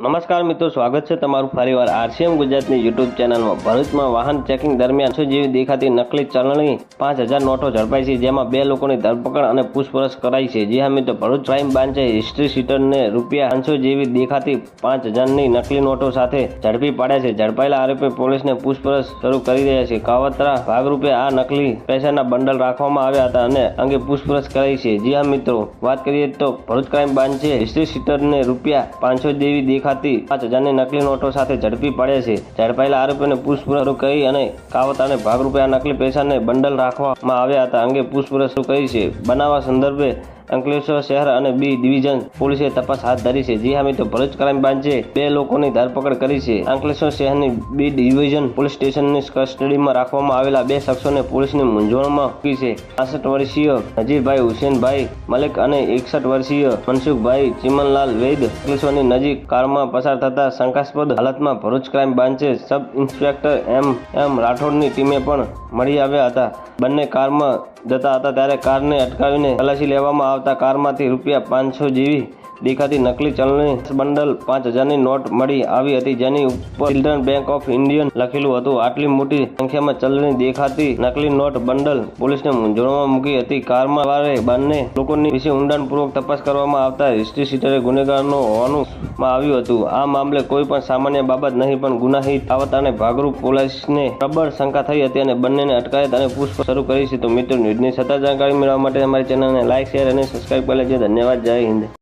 નમસ્કાર મિત્રો, સ્વાગત છે તમારું ફરીવાર આરસીએમ ગુજરાતની યુટ્યુબ ચેનલમાં. ભરૂચમાં વાહન ચેકિંગ દરમિયાન સો જેવી દેખાતી નકલી ચલણી પાંચ હજાર નોટો ઝડપાઈ છે, જેમાં બે લોકોની ધરપકડ અને પૂછપરછ કરાઈ છે. જી હા મિત્રો, ભરૂચ ક્રાઇમ બ્રાન્ચે હિસ્ટ્રી સીટરને રૂપિયા પાંચસો જેવી દેખાતી પાંચ હજારની નકલી નોટો સાથે ઝડપી પાડ્યા છે. ઝડપાયેલા આરોપી પોલીસને પૂછપરછ શરૂ કરી રહ્યા છે. કાવતરા ભાગરૂપે આ નકલી પૈસાના બંડલ રાખવામાં આવ્યા હતા અને અંગે પૂછપરછ કરાઈ છે. જી હા મિત્રો, વાત કરીએ તો ભરૂચ ક્રાઇમ બ્રાન્ચે હિસ્ટ્રી સીટરને રૂપિયા પાંચસો જેવી દેખાતી પાંચ હજારની નકલી નોટો સાથે ઝડપી પડે છે. ઝડપાયેલા આરોપીને પૂછપરછ કરી અને કાવતાને ભાગરૂપે આ નકલી પૈસાને બંડલ રાખવામાં આવ્યા હતા. અંગે પૂછપરછ કહી છે. બનાવવા સંદર્ભે અંકલેશ્વર શહેર અને બી ડિવિઝન પોલીસે તપાસ હાથ ધરી છે. જી હા મિત્રો, ભરૂચ ક્રાઇમ બ્રાન્ચે બે લોકોની ધરપકડ કરી છે. અંકલેશ્વર શહેરની બી ડિવિઝન પોલીસ સ્ટેશનની કસ્ટડીમાં રાખવામાં આવેલા બે શખ્સોને પોલીસની મૂંઝવણમાં મૂકી છે. પાસઠ વર્ષીય નજીરભાઈ હુસેનભાઈ મલિક અને એકસઠ વર્ષીય મનસુખભાઈ ચિમનલાલ વૈદ અંકલેશ્વરની નજીક કારમાં પસાર થતા શંકાસ્પદ હાલતમાં ભરૂચ ક્રાઇમ બ્રાન્ચે સબ ઇન્સ્પેક્ટર એમ એમ રાઠોડની ટીમે પણ મળી આવ્યા હતા. બંને કારમાં જતા હતા ત્યારે કારને અટકાવીને તલાશી લેવામાં આવતા કારમાંથી રૂપિયા પાંચસો જેવી દેખાતી નકલી ચલણી બંડલ પાંચ હજારની નોટ મળી આવી હતી. જેની ઉપર ચિલ્ડ્રન બેંક ઓફ ઇન્ડિયન લખેલું હતું. આટલી મોટી સંખ્યામાં ચલણી દેખાતી નકલી નોટ બંડલ પોલીસને મૂંઝવણમાં મૂકી હતી. કારમાં સવારે બંને લોકોની વિશે ઊંડાણપૂર્વક તપાસ કરવામાં આવતા હિસ્ટ્રી સીટરે ગુનેગારનો હોવાનું આવ્યું હતું. આ મામલે કોઈ પણ સામાન્ય બાબત નહીં, પણ ગુનાહિત આવતાને ભાગરૂપ પોલીસને પ્રબળ શંકા થઈ હતી અને બંનેને અટકાયત અને પૂછપરછ શરૂ કરી છે. તો મિત્રો, ન્યૂઝની સતત જાણકારી મેળવવા માટે અમારી ચેનલને લાઇક શેર અને સબસ્ક્રાઇબ કરી લેજો. ધન્યવાદ. જય હિન્દ.